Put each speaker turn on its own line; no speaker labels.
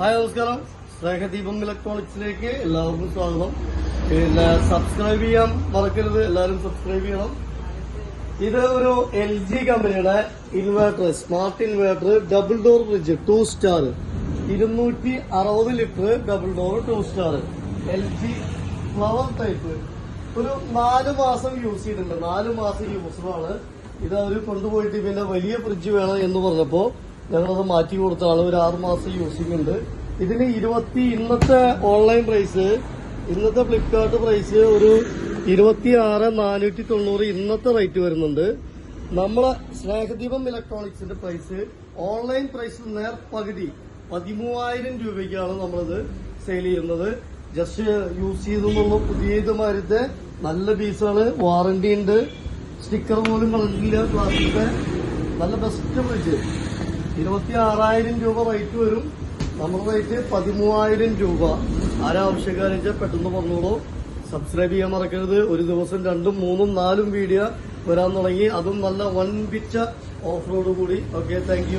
Hi നമസ്കാരം. സ്നേഹദീപം ഇലക്ട്രോണിക്സിലേക്ക് എല്ലാവർക്കും സ്വാഗതം. പിന്നെ സബ്സ്ക്രൈബ് ചെയ്യാൻ മറക്കരുത് എല്ലാവരും സബ്സ്ക്രൈബ് ചെയ്യണം. ഇത് ഒരു എൽ ജി കമ്പനിയുടെ inverter smart inverter double door fridge two star ഇരുന്നൂറ്റി അറുപത് litre double door two star L G flower type ഒരു നാല് മാസം യൂസ് ചെയ്തിട്ടുണ്ട്. നാല് മാസം യൂസറാണ് ഇത് അവർ കൊണ്ടുപോയിട്ട് പിന്നെ വലിയ ഫ്രിഡ്ജ് വേണം എന്ന് പറഞ്ഞപ്പോ ഞങ്ങളത് മാറ്റി കൊടുത്ത കൊടുത്താണ്. ഒരു ആറ് മാസം യൂസിംഗ് ഉണ്ട്. ഇതിന് ഇരുപത്തി ഇന്നത്തെ ഓൺലൈൻ പ്രൈസ് ഇന്നത്തെ ഫ്ലിപ്കാർട്ട് പ്രൈസ് ഒരു ഇരുപത്തി ആറ് നാനൂറ്റി തൊണ്ണൂറ് ഇന്നത്തെ റേറ്റ് വരുന്നുണ്ട്. നമ്മളെ സ്നേഹദീപം ഇലക്ട്രോണിക്സിന്റെ പ്രൈസ് ഓൺലൈൻ പ്രൈസ് നേർ പകുതി പതിമൂവായിരം രൂപയ്ക്കാണ് നമ്മളിത് സെയിൽ ചെയ്യുന്നത്. ജസ്റ്റ് യൂസ് ചെയ്തെന്നുള്ള പുതിയ ഇതുമാരത്തെ നല്ല പീസാണ് വാറണ്ടി ഉണ്ട്. സ്റ്റിക്കർ പോലും കളഞ്ഞില്ല പ്ലാസ്റ്റിക് നല്ല ബെസ്റ്റ് ഫ്രിഡ്ജ് ഇരുപത്തി ആറായിരം രൂപ റേറ്റ് വരും. നമ്മുടെ റേറ്റ് പതിമൂവായിരം രൂപ. ആരാവശ്യക്കാരെന്ന് വെച്ചാൽ പെട്ടെന്ന് പറഞ്ഞോളൂ. സബ്സ്ക്രൈബ് ചെയ്യാൻ മറക്കരുത്. ഒരു ദിവസം രണ്ടും മൂന്നും നാലും വീഡിയോ വരാൻ തുടങ്ങി. അതും നല്ല വൻപിച്ച ഓഫ് ഓഫറോട് കൂടി ഓക്കെ താങ്ക്